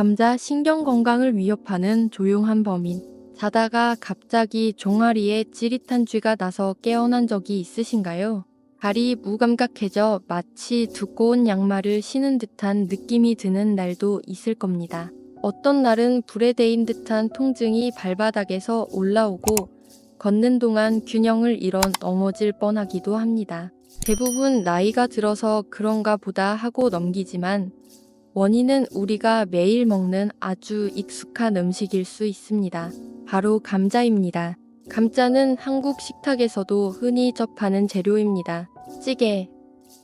감자 신경 건강을 위협하는 조용한 범인. 자다가 갑자기 종아리에 찌릿한 쥐가 나서 깨어난 적이 있으신가요? 발이 무감각해져 마치 두꺼운 양말을 신은 듯한 느낌이 드는 날도 있을 겁니다. 어떤 날은 불에 데인 듯한 통증이 발바닥에서 올라오고 걷는 동안 균형을 잃어 넘어질 뻔하기도 합니다. 대부분 나이가 들어서 그런가 보다 하고 넘기지만 원인은 우리가 매일 먹는 아주 익숙한 음식일 수 있습니다. 바로 감자입니다. 감자는 한국 식탁에서도 흔히 접하는 재료입니다. 찌개,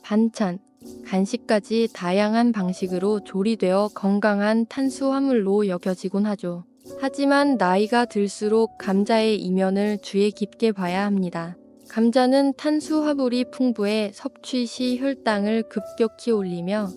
반찬, 간식까지 다양한 방식으로 조리되어 건강한 탄수화물로 여겨지곤 하죠. 하지만 나이가 들수록 감자의 이면을 주의 깊게 봐야 합니다. 감자는 탄수화물이 풍부해 섭취 시 혈당을 급격히 올리며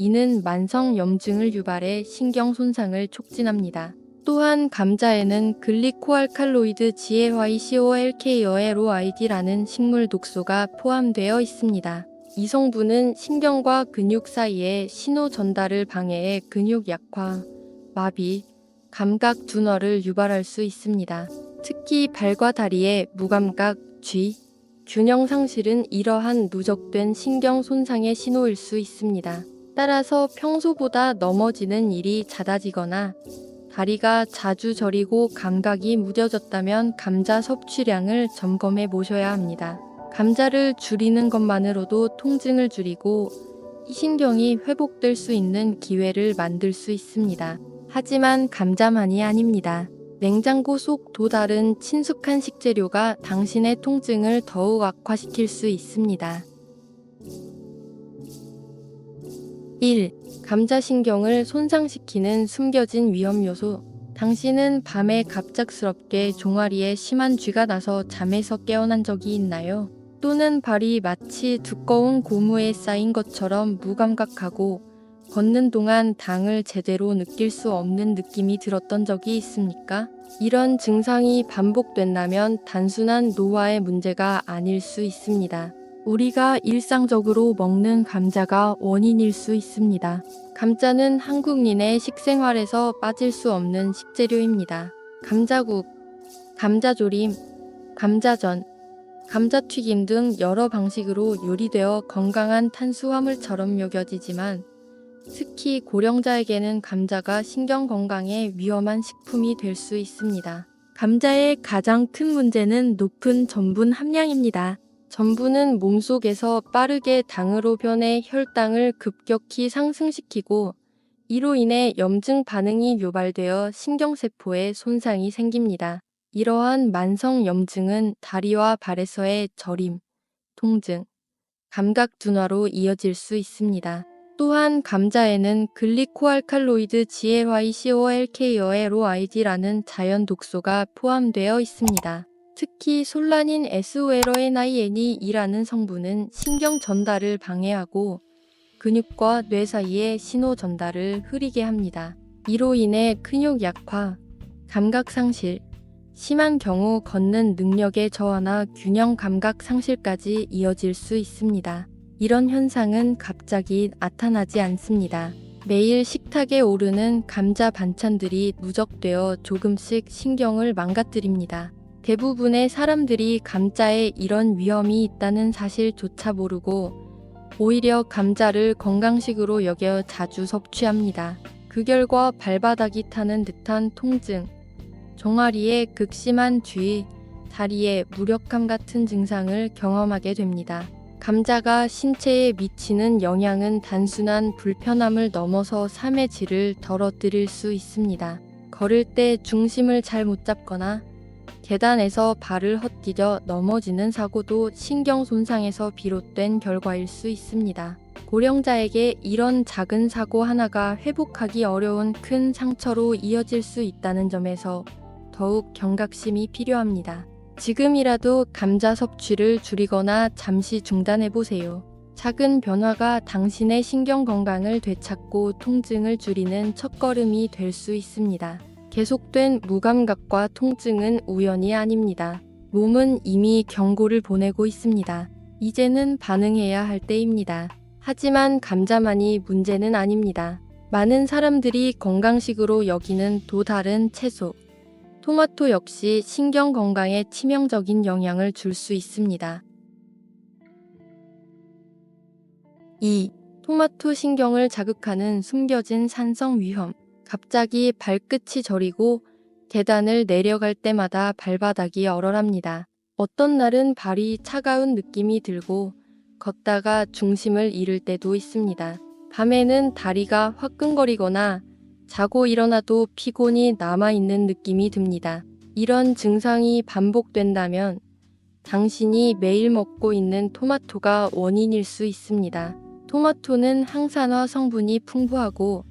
이는 만성 염증을 유발해 신경 손상을 촉진합니다. 또한 감자에는 글리코알칼로이드 GAYCOLKOLOID라는 식물 독소가 포함되어 있습니다. 이 성분은 신경과 근육 사이의 신호 전달을 방해해 근육 약화, 마비, 감각 둔화를 유발할 수 있습니다. 특히 발과 다리의 무감각, 쥐, 균형 상실은 이러한 누적된 신경 손상의 신호일 수 있습니다. 따라서 평소보다 넘어지는 일이 잦아지거나 다리가 자주 저리고 감각이 무뎌졌다면 감자 섭취량을 점검해 보셔야 합니다. 감자를 줄이는 것만으로도 통증을 줄이고 이 신경이 회복될 수 있는 기회를 만들 수 있습니다. 하지만 감자만이 아닙니다. 냉장고 속또 다른 친숙한 식재료가 당신의 통증을 더욱 악화시킬 수 있습니다. 1. 감자신경을 손상시키는 숨겨진 위험 요소. 당신은 밤에 갑작스럽게 종아리에 심한 쥐가 나서 잠에서 깨어난 적이 있나요? 또는 발이 마치 두꺼운 고무에 쌓인 것처럼 무감각하고 걷는 동안 당을 제대로 느낄 수 없는 느낌이 들었던 적이 있습니까? 이런 증상이 반복된다면 단순한 노화의 문제가 아닐 수 있습니다. 우리가 일상적으로 먹는 감자가 원인일 수 있습니다. 감자는 한국인의 식생활에서 빠질 수 없는 식재료입니다. 감자국, 감자조림, 감자전, 감자튀김 등 여러 방식으로 요리되어 건강한 탄수화물처럼 여겨지지만 특히 고령자에게는 감자가 신경 건강에 위험한 식품이 될 수 있습니다. 감자의 가장 큰 문제는 높은 전분 함량입니다. 전분은 몸속에서 빠르게 당으로 변해 혈당을 급격히 상승시키고 이로 인해 염증 반응이 유발되어 신경세포에 손상이 생깁니다. 이러한 만성 염증은 다리와 발에서의 저림, 통증, 감각 둔화로 이어질 수 있습니다. 또한 감자에는 글리코알칼로이드 GLYCOLKOLOID라는 자연 독소가 포함되어 있습니다. 특히 솔라닌 SOLONIN이라는 성분은 신경 전달을 방해하고 근육과 뇌 사이의 신호 전달을 흐리게 합니다. 이로 인해 근육 약화, 감각 상실, 심한 경우 걷는 능력의 저하나 균형 감각 상실까지 이어질 수 있습니다. 이런 현상은 갑자기 나타나지 않습니다. 매일 식탁에 오르는 감자 반찬들이 누적되어 조금씩 신경을 망가뜨립니다. 대부분의 사람들이 감자에 이런 위험이 있다는 사실조차 모르고 오히려 감자를 건강식으로 여겨 자주 섭취합니다. 그 결과 발바닥이 타는 듯한 통증, 종아리에 극심한 쥐, 다리에 무력감 같은 증상을 경험하게 됩니다. 감자가 신체에 미치는 영향은 단순한 불편함을 넘어서 삶의 질을 덜어뜨릴 수 있습니다. 걸을 때 중심을 잘 못 잡거나 계단에서 발을 헛디뎌 넘어지는 사고도 신경 손상에서 비롯된 결과일 수 있습니다. 고령자에게 이런 작은 사고 하나가 회복하기 어려운 큰 상처로 이어질 수 있다는 점에서 더욱 경각심이 필요합니다. 지금이라도 감자 섭취를 줄이거나 잠시 중단해 보세요. 작은 변화가 당신의 신경 건강을 되찾고 통증을 줄이는 첫걸음이 될 수 있습니다. 계속된 무감각과 통증은 우연이 아닙니다. 몸은 이미 경고를 보내고 있습니다. 이제는 반응해야 할 때입니다. 하지만 감자만이 문제는 아닙니다. 많은 사람들이 건강식으로 여기는 또 다른 채소. 토마토 역시 신경 건강에 치명적인 영향을 줄 수 있습니다. 2. 토마토 신경을 자극하는 숨겨진 산성 위험. 갑자기 발끝이 저리고 계단을 내려갈 때마다 발바닥이 얼얼합니다. 어떤 날은 발이 차가운 느낌이 들고 걷다가 중심을 잃을 때도 있습니다. 밤에는 다리가 화끈거리거나 자고 일어나도 피곤이 남아있는 느낌이 듭니다. 이런 증상이 반복된다면 당신이 매일 먹고 있는 토마토가 원인일 수 있습니다. 토마토는 항산화 성분이 풍부하고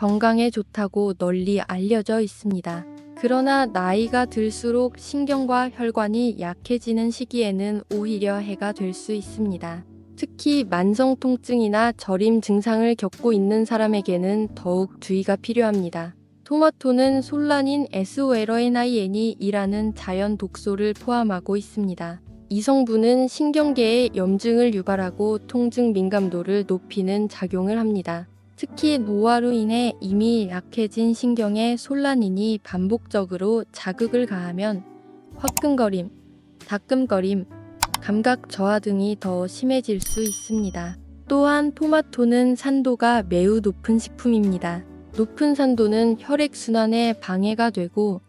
건강에 좋다고 널리 알려져 있습니다. 그러나 나이가 들수록 신경과 혈관이 약해지는 시기에는 오히려 해가 될 수 있습니다. 특히 만성 통증이나 저림 증상을 겪고 있는 사람에게는 더욱 주의가 필요합니다. 토마토는 솔라닌 SOLNIN이라는 자연 독소를 포함하고 있습니다. 이 성분은 신경계에 염증을 유발하고 통증 민감도를 높이는 작용을 합니다. 특히 노화로 인해 이미 약해진 신경에 솔라닌이 반복적으로 자극을 가하면 화끈거림, 다끔거림, 감각 저하 등이 더 심해질 수 있습니다. 또한 토마토는 산도가 매우 높은 식품입니다. 높은 산도는 혈액순환에 방해가 되고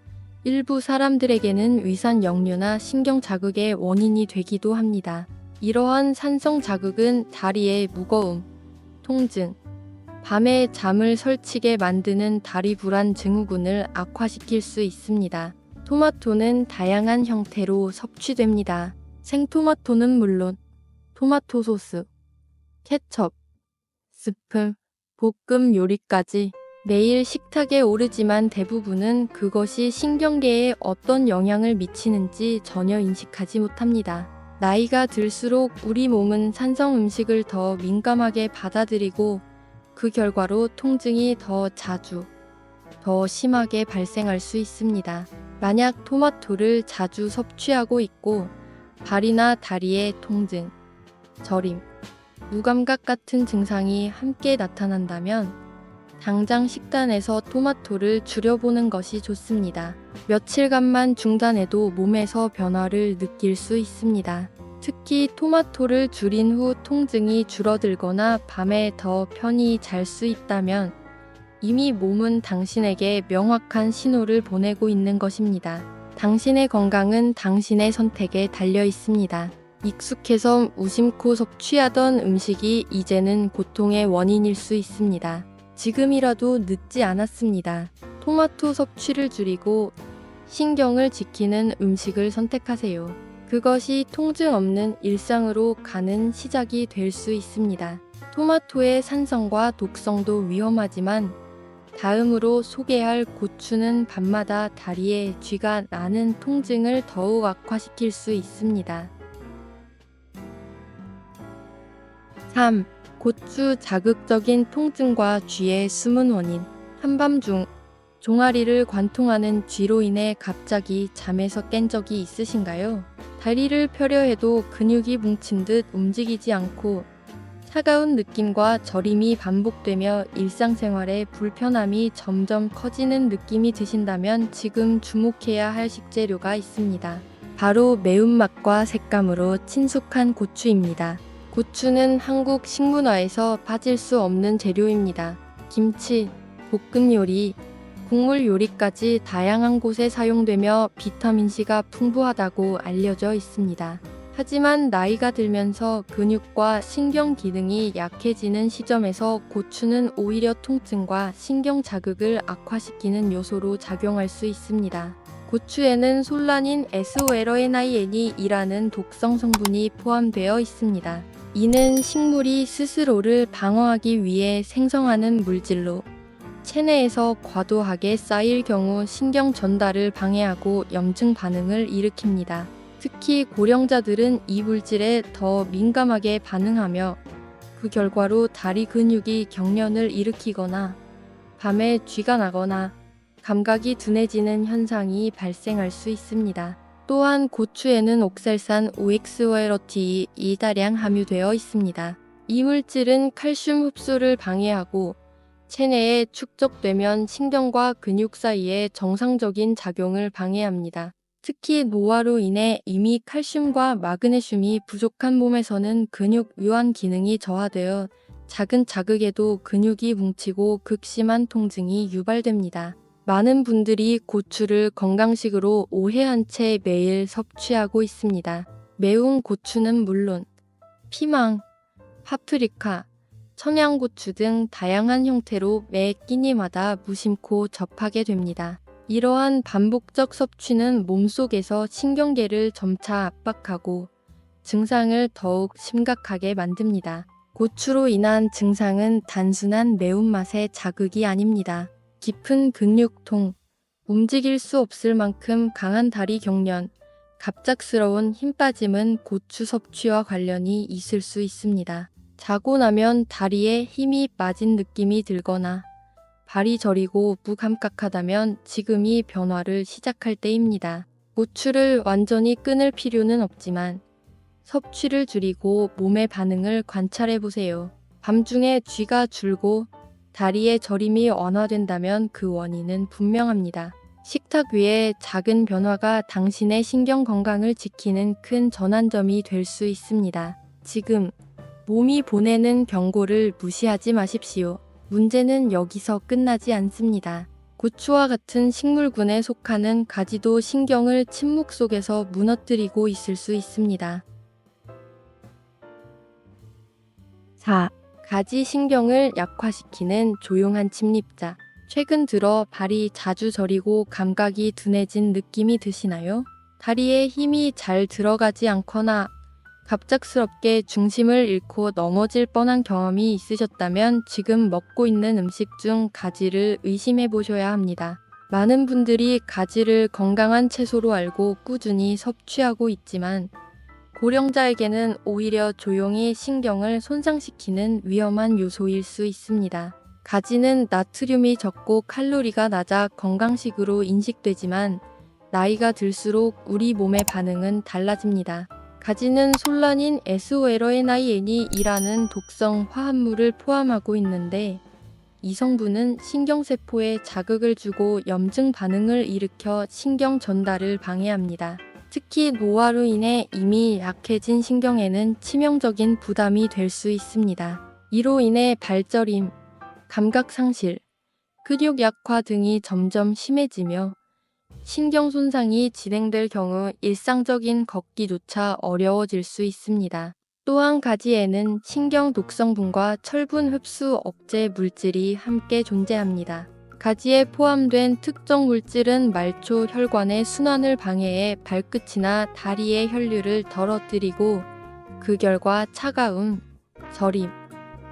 일부 사람들에게는 위산 역류나 신경 자극의 원인이 되기도 합니다. 이러한 산성 자극은 다리의 무거움, 통증, 밤에 잠을 설치게 만드는 다리 불안 증후군을 악화시킬 수 있습니다. 토마토는 다양한 형태로 섭취됩니다. 생토마토는 물론 토마토 소스, 케첩, 스프, 볶음 요리까지 매일 식탁에 오르지만 대부분은 그것이 신경계에 어떤 영향을 미치는지 전혀 인식하지 못합니다. 나이가 들수록 우리 몸은 산성 음식을 더 민감하게 받아들이고 그 결과로 통증이 더 자주, 더 심하게 발생할 수 있습니다. 만약 토마토를 자주 섭취하고 있고 발이나 다리의 통증, 저림, 무감각 같은 증상이 함께 나타난다면 당장 식단에서 토마토를 줄여보는 것이 좋습니다. 며칠간만 중단해도 몸에서 변화를 느낄 수 있습니다. 특히 토마토를 줄인 후 통증이 줄어들거나 밤에 더 편히 잘 수 있다면 이미 몸은 당신에게 명확한 신호를 보내고 있는 것입니다. 당신의 건강은 당신의 선택에 달려 있습니다. 익숙해서 무심코 섭취하던 음식이 이제는 고통의 원인일 수 있습니다. 지금이라도 늦지 않았습니다. 토마토 섭취를 줄이고 신경을 지키는 음식을 선택하세요. 그것이 통증 없는 일상으로 가는 시작이 될 수 있습니다. 토마토의 산성과 독성도 위험하지만 다음으로 소개할 고추는 밤마다 다리에 쥐가 나는 통증을 더욱 악화시킬 수 있습니다. 3. 고추 자극적인 통증과 쥐의 숨은 원인. 한밤중 종아리를 관통하는 쥐로 인해 갑자기 잠에서 깬 적이 있으신가요? 다리를 펴려 해도 근육이 뭉친 듯 움직이지 않고 차가운 느낌과 저림이 반복되며 일상생활에 불편함이 점점 커지는 느낌이 드신다면 지금 주목해야 할 식재료가 있습니다. 바로 매운맛과 색감으로 친숙한 고추입니다. 고추는 한국 식문화에서 빠질 수 없는 재료입니다. 김치, 볶음 요리, 국물 요리까지 다양한 곳에 사용되며 비타민C가 풍부하다고 알려져 있습니다. 하지만 나이가 들면서 근육과 신경 기능이 약해지는 시점에서 고추는 오히려 통증과 신경 자극을 악화시키는 요소로 작용할 수 있습니다. 고추에는 솔라닌 SOLNIN이라는 독성 성분이 포함되어 있습니다. 이는 식물이 스스로를 방어하기 위해 생성하는 물질로 체내에서 과도하게 쌓일 경우 신경 전달을 방해하고 염증 반응을 일으킵니다. 특히 고령자들은 이 물질에 더 민감하게 반응하며 그 결과로 다리 근육이 경련을 일으키거나 밤에 쥐가 나거나 감각이 둔해지는 현상이 발생할 수 있습니다. 또한 고추에는 옥살산 OXOLT이 이다량 함유되어 있습니다. 이 물질은 칼슘 흡수를 방해하고 체내에 축적되면 신경과 근육 사이의 정상적인 작용을 방해합니다. 특히 노화로 인해 이미 칼슘과 마그네슘이 부족한 몸에서는 근육 유한 기능이 저하되어 작은 자극에도 근육이 뭉치고 극심한 통증이 유발됩니다. 많은 분들이 고추를 건강식으로 오해한 채 매일 섭취하고 있습니다. 매운 고추는 물론 피망, 파프리카, 청양고추 등 다양한 형태로 매 끼니마다 무심코 접하게 됩니다. 이러한 반복적 섭취는 몸속에서 신경계를 점차 압박하고 증상을 더욱 심각하게 만듭니다. 고추로 인한 증상은 단순한 매운맛의 자극이 아닙니다. 깊은 근육통, 움직일 수 없을 만큼 강한 다리 경련, 갑작스러운 힘 빠짐은 고추 섭취와 관련이 있을 수 있습니다. 자고 나면 다리에 힘이 빠진 느낌이 들거나 발이 저리고 무감각하다면 지금이 변화를 시작할 때입니다. 고추를 완전히 끊을 필요는 없지만 섭취를 줄이고 몸의 반응을 관찰해 보세요. 밤중에 쥐가 줄고 다리의 저림이 완화된다면 그 원인은 분명합니다. 식탁 위에 작은 변화가 당신의 신경 건강을 지키는 큰 전환점이 될 수 있습니다. 지금 몸이 보내는 경고를 무시하지 마십시오. 문제는 여기서 끝나지 않습니다. 고추와 같은 식물군에 속하는 가지도 신경을 침묵 속에서 무너뜨리고 있을 수 있습니다. 4. 가지 신경을 약화시키는 조용한 침입자. 최근 들어 발이 자주 저리고 감각이 둔해진 느낌이 드시나요? 다리에 힘이 잘 들어가지 않거나 갑작스럽게 중심을 잃고 넘어질 뻔한 경험이 있으셨다면 지금 먹고 있는 음식 중 가지를 의심해 보셔야 합니다. 많은 분들이 가지를 건강한 채소로 알고 꾸준히 섭취하고 있지만 고령자에게는 오히려 조용히 신경을 손상시키는 위험한 요소일 수 있습니다. 가지는 나트륨이 적고 칼로리가 낮아 건강식으로 인식되지만 나이가 들수록 우리 몸의 반응은 달라집니다. 가지는 솔라닌 SOLNIN이라는 독성 화합물을 포함하고 있는데 이 성분은 신경세포에 자극을 주고 염증 반응을 일으켜 신경 전달을 방해합니다. 특히 노화로 인해 이미 약해진 신경에는 치명적인 부담이 될 수 있습니다. 이로 인해 발저림, 감각 상실, 근육 약화 등이 점점 심해지며 신경 손상이 진행될 경우 일상적인 걷기조차 어려워질 수 있습니다. 또 한 가지에는 신경 독성분과 철분 흡수 억제 물질이 함께 존재합니다. 가지에 포함된 특정 물질은 말초 혈관의 순환을 방해해 발끝이나 다리의 혈류를 덜어뜨리고 그 결과 차가움, 저림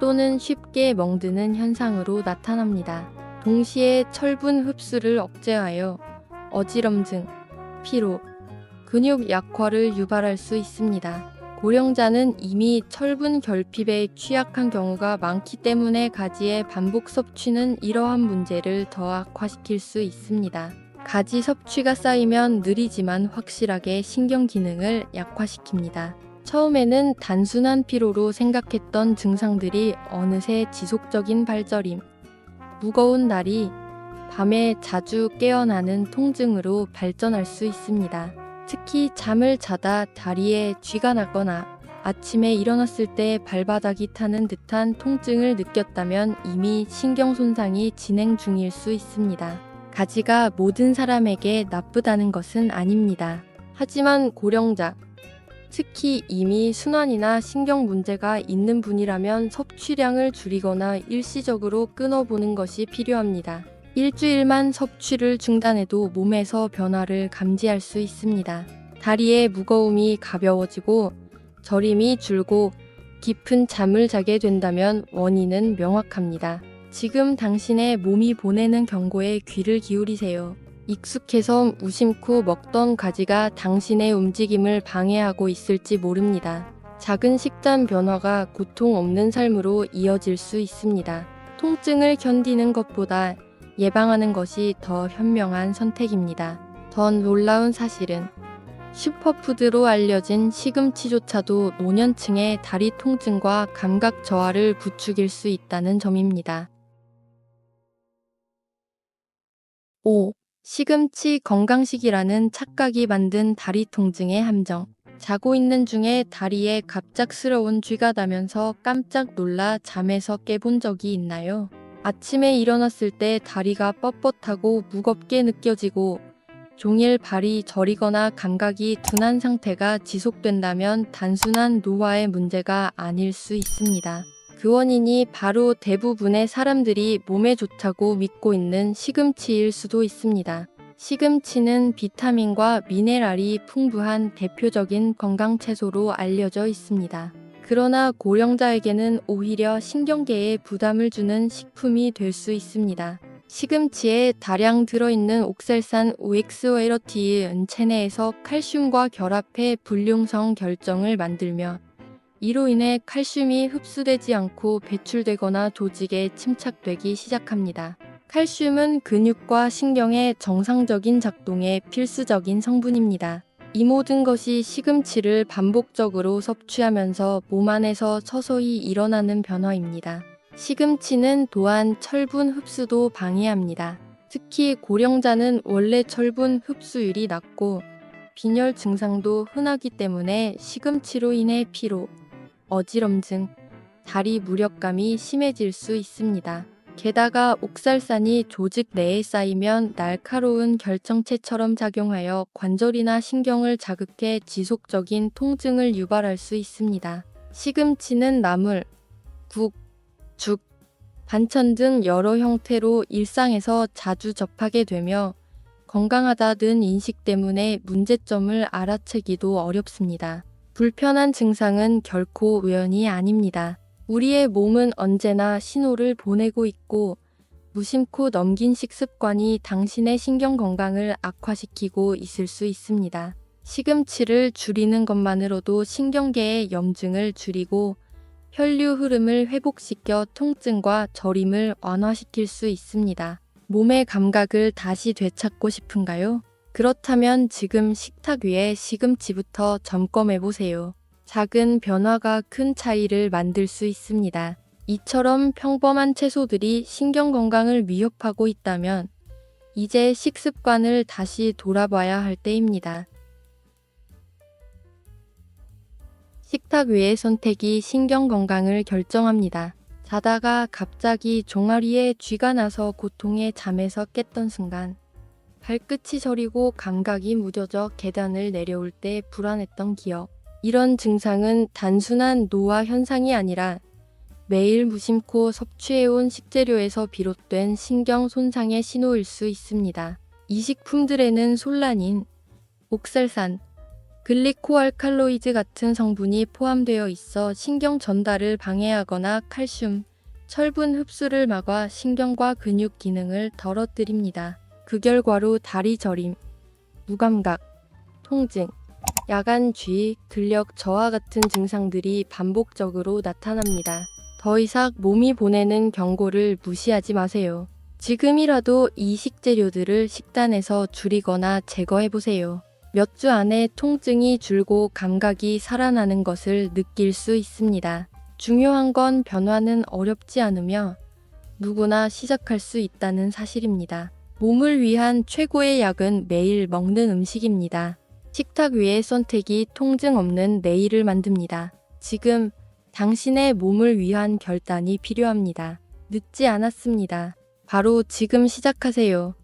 또는 쉽게 멍드는 현상으로 나타납니다. 동시에 철분 흡수를 억제하여 어지럼증, 피로, 근육 약화를 유발할 수 있습니다. 고령자는 이미 철분 결핍에 취약한 경우가 많기 때문에 가지의 반복 섭취는 이러한 문제를 더 악화시킬 수 있습니다. 가지 섭취가 쌓이면 느리지만 확실하게 신경 기능을 약화시킵니다. 처음에는 단순한 피로로 생각했던 증상들이 어느새 지속적인 발저림, 무거운 다리, 밤에 자주 깨어나는 통증으로 발전할 수 있습니다. 특히 잠을 자다 다리에 쥐가 나거나 아침에 일어났을 때 발바닥이 타는 듯한 통증을 느꼈다면 이미 신경 손상이 진행 중일 수 있습니다. 가지가 모든 사람에게 나쁘다는 것은 아닙니다. 하지만 고령자, 특히 이미 순환이나 신경 문제가 있는 분이라면 섭취량을 줄이거나 일시적으로 끊어보는 것이 필요합니다. 일주일만 섭취를 중단해도 몸에서 변화를 감지할 수 있습니다. 다리의 무거움이 가벼워지고 저림이 줄고 깊은 잠을 자게 된다면 원인은 명확합니다. 지금 당신의 몸이 보내는 경고에 귀를 기울이세요. 익숙해서 무심코 먹던 가지가 당신의 움직임을 방해하고 있을지 모릅니다. 작은 식단 변화가 고통 없는 삶으로 이어질 수 있습니다. 통증을 견디는 것보다 예방하는 것이 더 현명한 선택입니다. 더 놀라운 사실은 슈퍼푸드로 알려진 시금치조차도 노년층의 다리 통증과 감각 저하를 부추길 수 있다는 점입니다. 5. 시금치 건강식이라는 착각이 만든 다리 통증의 함정. 자고 있는 중에 다리에 갑작스러운 쥐가 나면서 깜짝 놀라 잠에서 깨본 적이 있나요? 아침에 일어났을 때 다리가 뻣뻣하고 무겁게 느껴지고 종일 발이 저리거나 감각이 둔한 상태가 지속된다면 단순한 노화의 문제가 아닐 수 있습니다. 그 원인이 바로 대부분의 사람들이 몸에 좋다고 믿고 있는 시금치일 수도 있습니다. 시금치는 비타민과 미네랄이 풍부한 대표적인 건강 채소로 알려져 있습니다. 그러나 고령자에게는 오히려 신경계에 부담을 주는 식품이 될 수 있습니다. 시금치에 다량 들어있는 옥살산 OX웨러티은 체내에서 칼슘과 결합해 불륜성 결정을 만들며 이로 인해 칼슘이 흡수되지 않고 배출되거나 조직에 침착되기 시작합니다. 칼슘은 근육과 신경의 정상적인 작동에 필수적인 성분입니다. 이 모든 것이 시금치를 반복적으로 섭취하면서 몸 안에서 서서히 일어나는 변화입니다. 시금치는 또한 철분 흡수도 방해합니다. 특히 고령자는 원래 철분 흡수율이 낮고 빈혈 증상도 흔하기 때문에 시금치로 인해 피로, 어지럼증, 다리 무력감이 심해질 수 있습니다. 게다가 옥살산이 조직 내에 쌓이면 날카로운 결정체처럼 작용하여 관절이나 신경을 자극해 지속적인 통증을 유발할 수 있습니다. 시금치는 나물, 국, 죽, 반찬 등 여러 형태로 일상에서 자주 접하게 되며 건강하다는 인식 때문에 문제점을 알아채기도 어렵습니다. 불편한 증상은 결코 우연이 아닙니다. 우리의 몸은 언제나 신호를 보내고 있고 무심코 넘긴 식습관이 당신의 신경 건강을 악화시키고 있을 수 있습니다. 시금치를 줄이는 것만으로도 신경계의 염증을 줄이고 혈류 흐름을 회복시켜 통증과 저림을 완화시킬 수 있습니다. 몸의 감각을 다시 되찾고 싶은가요? 그렇다면 지금 식탁 위에 시금치부터 점검해 보세요. 작은 변화가 큰 차이를 만들 수 있습니다. 이처럼 평범한 채소들이 신경 건강을 위협하고 있다면 이제 식습관을 다시 돌아봐야 할 때입니다. 식탁 위의 선택이 신경 건강을 결정합니다. 자다가 갑자기 종아리에 쥐가 나서 고통에 잠에서 깼던 순간 발끝이 저리고 감각이 무뎌져 계단을 내려올 때 불안했던 기억. 이런 증상은 단순한 노화 현상이 아니라 매일 무심코 섭취해온 식재료에서 비롯된 신경 손상의 신호일 수 있습니다. 이 식품들에는 솔라닌, 옥살산, 글리코알칼로이드 같은 성분이 포함되어 있어 신경 전달을 방해하거나 칼슘, 철분 흡수를 막아 신경과 근육 기능을 덜어뜨립니다. 그 결과로 다리 저림, 무감각, 통증, 야간 쥐, 근력 저하 같은 증상들이 반복적으로 나타납니다. 더 이상 몸이 보내는 경고를 무시하지 마세요. 지금이라도 이 식재료들을 식단에서 줄이거나 제거해 보세요. 몇 주 안에 통증이 줄고 감각이 살아나는 것을 느낄 수 있습니다. 중요한 건 변화는 어렵지 않으며 누구나 시작할 수 있다는 사실입니다. 몸을 위한 최고의 약은 매일 먹는 음식입니다. 식탁 위의 선택이 통증 없는 내일을 만듭니다. 지금 당신의 몸을 위한 결단이 필요합니다. 늦지 않았습니다. 바로 지금 시작하세요.